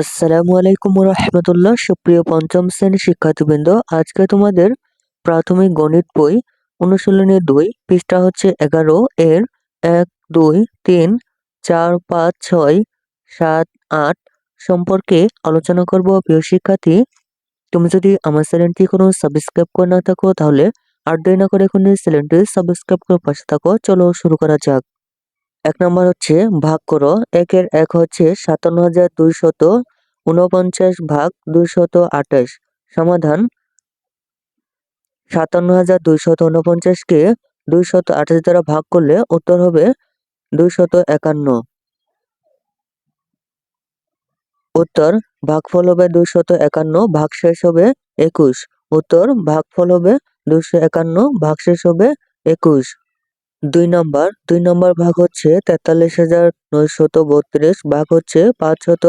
আসসালামু আলাইকুম রহমতুল্লাহ সুপ্রিয় পঞ্চম শ্রেণির শিক্ষার্থীবৃন্দ, আজকে তোমাদের প্রাথমিক গণিত বই অনুশীলনী দুই, পৃষ্ঠা হচ্ছে এগারো, এর এক, দুই, তিন, চার, পাঁচ, ছয়, সাত, আট সম্পর্কে আলোচনা করব। প্রিয় শিক্ষার্থী, তুমি যদি আমার চ্যানেলটি কোনো সাবস্ক্রাইব করে না থাকো, তাহলে আর দেরি না করে এখন চ্যানেলটি সাবস্ক্রাইব করে পাশে থাকো। চলো শুরু করা যাক। এক নম্বর হচ্ছে ভাগ করো। একের এক হচ্ছে সাতান্ন হাজার দুইশত উনপঞ্চাশ ভাগ দুইশত আঠাশ। সমাধান সাতান্ন হাজার দুইশত উনপঞ্চাশকে দুইশত আঠাশ দ্বারা ভাগ করলে উত্তর হবে দুইশত একান্ন। উত্তর, ভাগফল হবে দুইশত একান্ন, ভাগশেষ হবে একুশ। উত্তর, ভাগফল হবে দুইশো একান্ন, ভাগশেষ হবে একুশ। দুই নম্বর দুই নম্বর ভাগ হচ্ছে তেতাল্লিশ হাজার নয়শত বত্রিশ, ভাগ হচ্ছে পাঁচশত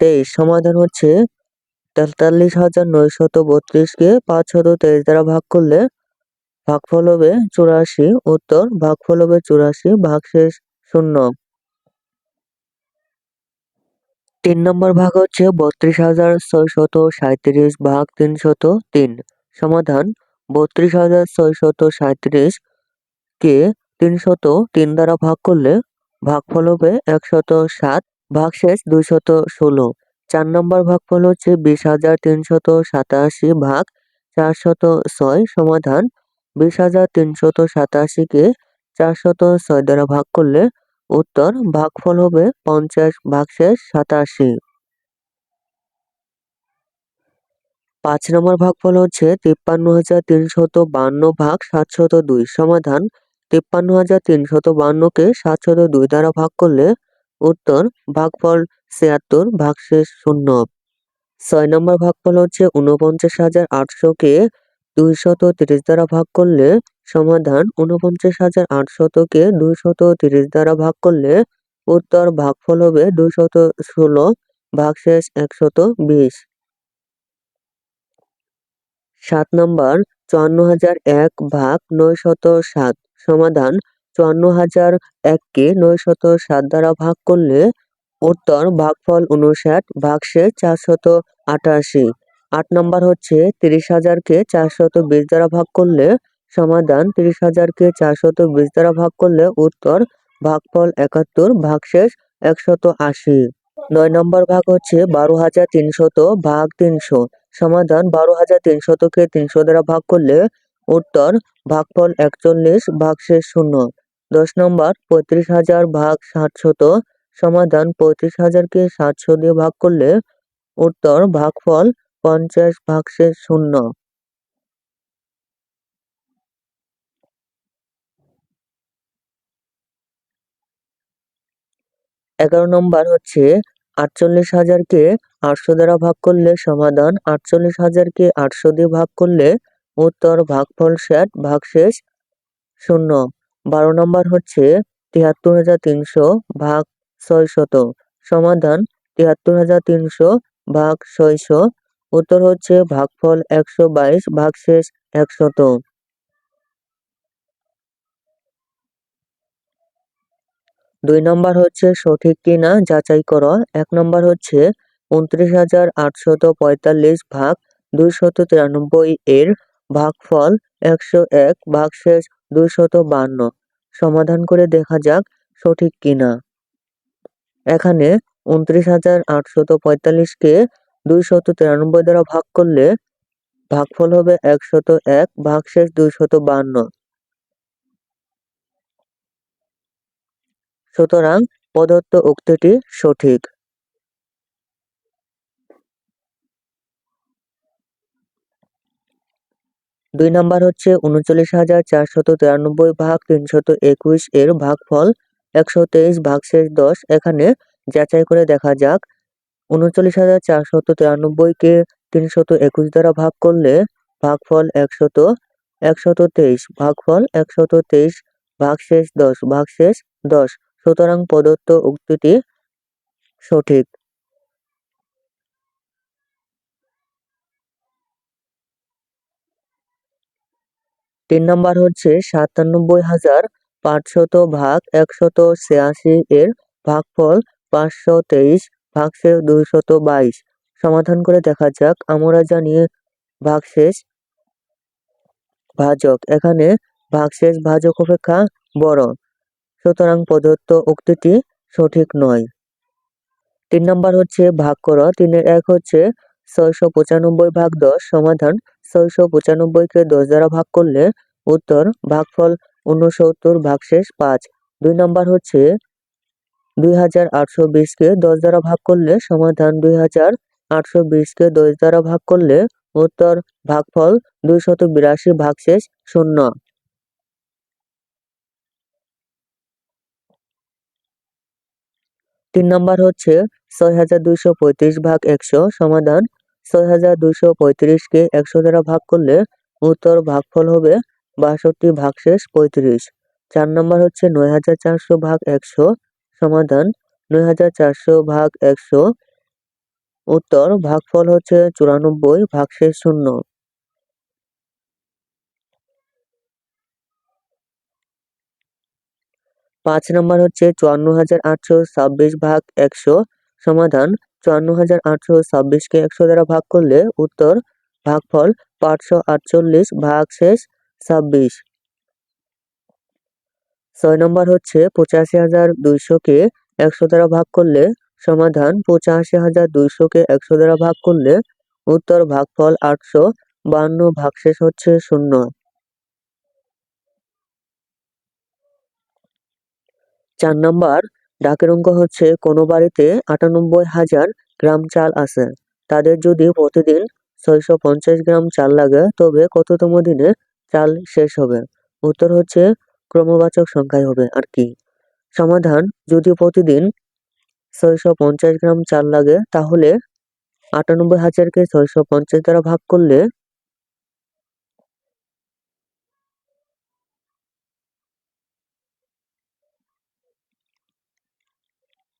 তেইশ। সমাধান হচ্ছে তেতাল্লিশ হাজার নয়শত বত্রিশকে পাঁচশত তেইশ দ্বারা ভাগ করলে ভাগফল হবে চুরাশি। উত্তর, ভাগফল হবে চুরাশি, ভাগশেষ শূন্য। তিন নম্বর ভাগ হচ্ছে বত্রিশ হাজার ছয়শত সাঁত্রিশ ভাগ তিনশত তিন। সমাধান, বত্রিশ হাজার ছয়শত সাঁত্রিশ কে তিনশত তিন দ্বারা ভাগ করলে ভাগফল হবে একশত সাত, ভাগশেষ দুইশত ষোলো। চার নম্বর ভাগফল হচ্ছে বিশ হাজার তিনশত সাতাশি ভাগ চারশত ছয় সমাধান বিশ হাজার তিনশত সাতাশিকে চারশত ছয় দ্বারা ভাগ করলে উত্তর ভাগফল হবে পঞ্চাশ, ভাগশেষ সাতাশি। পাঁচ নম্বর ভাগফল হচ্ছে তিপ্পান্ন হাজার তিনশত বান্ন ভাগ সাতশত দুই সমাধান তিপ্পান্ন হাজার তিনশত বান্নকে সাতশত দুই দ্বারা ভাগ করলে উত্তর ভাগফল ছিয়াত্তর ভাগশেষ শূন্য। ছয় নম্বর ভাগফল হচ্ছে উনপঞ্চাশ হাজার আটশোকে দুইশত তিরিশ দ্বারা ভাগ করলে সমাধান উনপঞ্চাশ হাজার আটশতকে দুইশত তিরিশ দ্বারা ভাগ করলে উত্তর ভাগফল হবে দুইশত ষোলো ভাগশেষ একশত বিশ। সাত নম্বর, চুয়ান্ন হাজার এক ভাগ নয়শত সাত। সমাধান চুয়ান্ন হাজার এককে নয়শত সাত দ্বারা ভাগ করলে উত্তর ভাগফল উনষাট ভাগশেষ চারশত আটাশি। আট নম্বর হচ্ছে তিরিশ হাজারকে চারশত বিশ দ্বারা ভাগ করলে সমাধান তিরিশ হাজারকে চারশত বিশ দ্বারা ভাগ করলে উত্তর ভাগফল একাত্তর, ভাগশেষ একশত আশি। নয় নম্বর ভাগ হচ্ছে বারো হাজার তিনশত ভাগ তিনশো। সমাধান বারো হাজার তিনশতকে তিনশো দ্বারা ভাগ করলে উত্তর, ভাগফল একচল্লিশ, ভাগশেষ শূন্য। দশ নম্বর, পঁয়ত্রিশ হাজার ভাগ সাতশত সমাধান পঁয়ত্রিশ হাজারকে সাতশো দিয়ে ভাগ করলে উত্তর, ভাগফল পঞ্চাশ, ভাগশেষ শূন্য। এগারো নম্বর হচ্ছে, আটচল্লিশ হাজারকে আটশো দ্বারা ভাগ করলে সমাধান, আটচল্লিশ হাজারকে আটশো দিয়ে ভাগ করলে উত্তর ভাগফল ষাট, ভাগশেষ শূন্য। বারো নম্বর হচ্ছে তিয়াত্তর হাজার তিনশো ভাগ ছয়শত সমাধান তিয়াত্তর হাজার তিনশো ভাগ ছয়শো উত্তর হচ্ছে ভাগফল একশো বাইশ, ভাগশেষ একশত। দুই নম্বর হচ্ছে সঠিক কিনা যাচাই করো। এক নম্বর হচ্ছে উনত্রিশ হাজার আটশত পঁয়তাল্লিশ ভাগ দুইশত তিরানব্বই এর ভাগফল একশো এক, ভাগশেষ দুইশত বান্ন। সমাধান করে দেখা যাক সঠিক কিনা। এখানে উনত্রিশ হাজার আটশত পঁয়তাল্লিশকে দুইশত তিরানব্বই দ্বারা ভাগ করলে ভাগফল হবে একশত এক, ভাগশেষ দুইশত বান্ন। সুতরাং প্রদত্ত উক্তিটি সঠিক। দুই নাম্বার হচ্ছে উনচল্লিশ হাজার চারশত তিরানব্বই ভাগ তিনশত একুশ এর ভাগফল একশো তেইশ ভাগ শেষ দশ। এখানে যাচাই করে দেখা যাক। উনচল্লিশ হাজার চারশত তিরানব্বইকে তিনশত একুশ দ্বারা ভাগ করলে ভাগফল একশত একশত তেইশ, ভাগফল একশত তেইশ ভাগশেষ দশ ভাগশেষ দশ। সুতরাং প্রদত্ত উক্তিটি সঠিক। তিন নম্বর হচ্ছে সাতানব্বই হাজার পাঁচশত ভাগ একশত ছিয়াশি এর ভাগফল পাঁচশো তেইশ ভাগশেষ দুইশত বাইশ। সমাধান করে দেখা যাক, আমরা জানি ভাগশেষ ভাজক। এখানে ভাগশেষ ভাজক অপেক্ষা বড় সুতরাং প্রদত্ত উক্তিটি সঠিক নয়। তিন নম্বর হচ্ছে ভাগ করো তিনের এক হচ্ছে ছয়শো পঁচানব্বই ভাগ দশ। সমাধান, ছয়শো পঁচানব্বইকে দশ দ্বারা ভাগ করলে উত্তর, ভাগফল ঊনসত্তর ভাগশেষ পাঁচ। দুই নম্বর হচ্ছে দুই হাজার আটশো বিশকে দশ দ্বারা ভাগ করলে সমাধান দুই হাজার আটশো বিশকে দশ দ্বারা ভাগ করলে উত্তর, ভাগফল দুইশত বিরাশি, ভাগশেষ শূন্য। তিন নম্বর হচ্ছে ছয় হাজার দুইশো পঁয়ত্রিশ ভাগ একশো সমাধান। ছয় হাজার দুইশো পঁয়ত্রিশকে একশো দ্বারা ভাগ করলে উত্তর, ভাগফল হবে বাষট্টি ভাগশেষ পঁয়ত্রিশ। চার নম্বর হচ্ছে নয় হাজার চারশো ভাগ একশো সমাধান। নয় হাজার চারশো ভাগ একশো উত্তর। ভাগফল হচ্ছে চুরানব্বই ভাগশেষ শূন্য। পাঁচ নম্বর হচ্ছে চুয়ান্ন হাজার আটশো ছাব্বিশ ভাগ একশো সমাধান। চুয়ান্ন হাজার আটশো ছাব্বিশকে একশো দ্বারা ভাগ করলে উত্তর। ভাগফল পাঁচশো আটচল্লিশ ভাগ শেষ ছাব্বিশ। ছয় নম্বর হচ্ছে পঁচাশি হাজার দুইশোকে একশো দ্বারা ভাগ করলে সমাধান পঁচাশি হাজার দুইশোকে একশো দ্বারা ভাগ করলে উত্তর ভাগফল আটশো, বান্ন ভাগশেষ হচ্ছে শূন্য। চার নম্বর, ডাকের অঙ্ক হচ্ছে কোনো বাড়িতে আটানব্বই হাজার গ্রাম চাল আছে। তাদের যদি প্রতিদিন ছয়শো পঞ্চাশ গ্রাম চাল লাগে, তবে কততম দিনে চাল শেষ হবে। উত্তর হচ্ছে ক্রমবাচক সংখ্যায় হবে, আর কি? সমাধান, যদি প্রতিদিন ছয়শো পঞ্চাশ গ্রাম চাল লাগে, তাহলে আটানব্বই হাজারকে ছয়শো পঞ্চাশ দ্বারা ভাগ করলে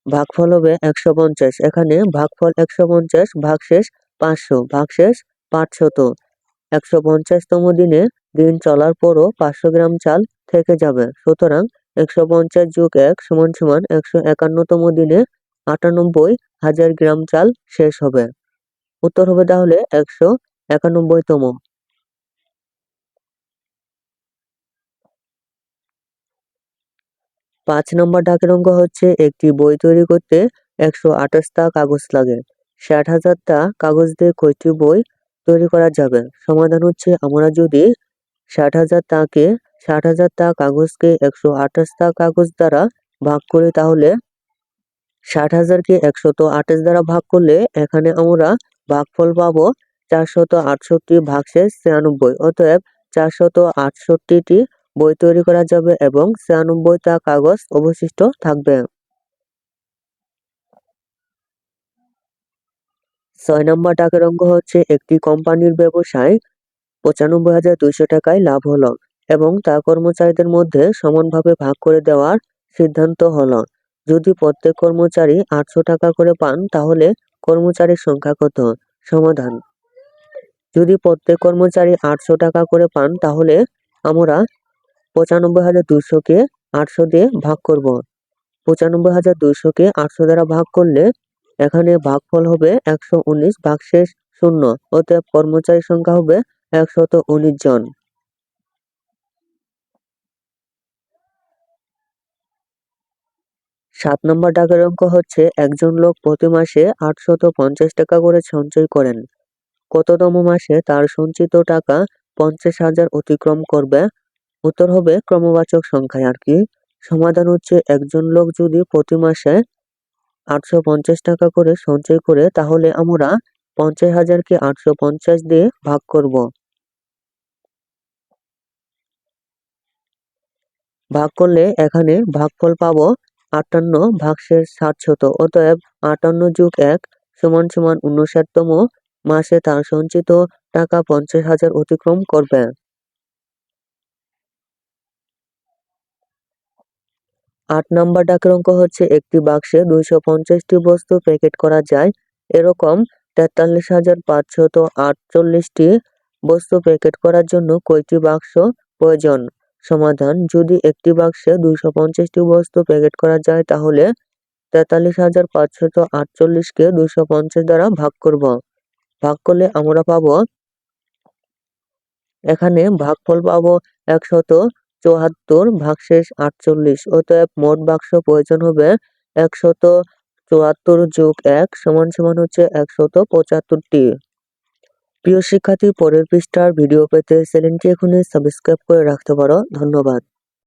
ভাগফল হবে একশো পঞ্চাশ। এখানে ভাগফল একশো পঞ্চাশ, ভাগশেষ পাঁচশো, ভাগশেষ পাঁচশত। একশো পঞ্চাশতম দিনে দিন চলার পরও পাঁচশো গ্রাম চাল থেকে যাবে। সুতরাং একশো পঞ্চাশ যোগ এক সমান সমান একশো একান্নতম দিনে আটানব্বই হাজার গ্রাম চাল শেষ হবে। উত্তর হবে তাহলে একশো একানব্বইতম। পাঁচ নম্বর ডাকের অঙ্ক হচ্ছে, একটি বই তৈরি করতে একশো আঠাশটা কাগজ লাগে। ষাট হাজারটা কাগজ দিয়ে কয়টি বই তৈরি করা যাবে? সমাধান হচ্ছে, আমরা যদি ষাট হাজার টাকে ষাট হাজার তা কাগজকে একশো আঠাশ তা কাগজ দ্বারা ভাগ করি তাহলে ষাট হাজারকে একশত আঠাশ দ্বারা ভাগ করলে এখানে আমরা ভাগফল পাবো চারশত আটষট্টি ভাগশেষ ছিয়ানব্বই। অতএব চারশত আটষট্টিটি বই তৈরি করা যাবে এবং ছিয়ানব্বইটা কাগজ অবশিষ্ট থাকবে। ছয় নম্বর টাকার অঙ্ক হচ্ছে একটি কোম্পানির ব্যবসায় পঁচানব্বই হাজার দুইশো টাকায় লাভ হলো এবং তা কর্মচারীদের মধ্যে সমানভাবে ভাগ করে দেওয়ার সিদ্ধান্ত হলো। যদি প্রত্যেক কর্মচারী আটশো টাকা করে পান, তাহলে কর্মচারীর সংখ্যা কত? সমাধান। যদি প্রত্যেক কর্মচারী আটশো টাকা করে পান, তাহলে আমরা পঁচানব্বই হাজার দুইশোকে আটশো দিয়ে ভাগ করব। পঁচানব্বই হাজার দুইশোকে আটশো দ্বারা ভাগ করলে এখানে ভাগফল হবে একশো উনিশ, ভাগশেষ শূন্য। অতএব কর্মচারীর সংখ্যা হবে একশত উনিশ জন। সাত নম্বর টাকার অঙ্ক হচ্ছে, একজন লোক প্রতি মাসে আটশত পঞ্চাশ টাকা করে সঞ্চয় করেন। কততম মাসে তার সঞ্চিত টাকা পঞ্চাশ হাজার অতিক্রম করবে? উত্তর হবে ক্রমবাচক সংখ্যায়। আর কি? সমাধান হচ্ছে, একজন লোক যদি প্রতি মাসে আটশো পঞ্চাশ টাকা করে সঞ্চয় করে, তাহলে আমরা পঞ্চাশ হাজারকে আটশো পঞ্চাশ দিয়ে ভাগ করব। ভাগ করলে এখানে ভাগফল পাবো আটান্ন ভাগশেষ ষাটশত অতএব আটান্ন যুগ এক সমান সমান উনষাটতম মাসে তার সঞ্চিত টাকা পঞ্চাশ হাজার অতিক্রম করবে। আট নম্বর ডাকের অঙ্ক হচ্ছে একটি বাক্সে দুইশো পঞ্চাশটি বস্তু প্যাকেট করা যায়। এরকম তেতাল্লিশ হাজার পাঁচশত আটচল্লিশটি বস্তু প্যাকেট করার জন্য কয়টি বাক্স প্রয়োজন? সমাধান। যদি একটি বাক্সে দুইশো পঞ্চাশটি বস্তু প্যাকেট করা যায়, তাহলে তেতাল্লিশ হাজার পাঁচশত আটচল্লিশকে দুইশো পঞ্চাশ দ্বারা ভাগ করব। ভাগ করলে আমরা পাব, এখানে ভাগফল পাবো একশত চুয়াত্তর ভাগশেষ আটচল্লিশ। অতএব মোট বাক্স প্রয়োজন হবে একশত চুয়াত্তর যোগ এক সমান সমান হচ্ছে একশত পঁচাত্তরটি। প্রিয় শিক্ষার্থী পরের পৃষ্ঠার ভিডিও পেতে চ্যানেলটি এখনই সাবস্ক্রাইব করে রাখতে পারো। ধন্যবাদ।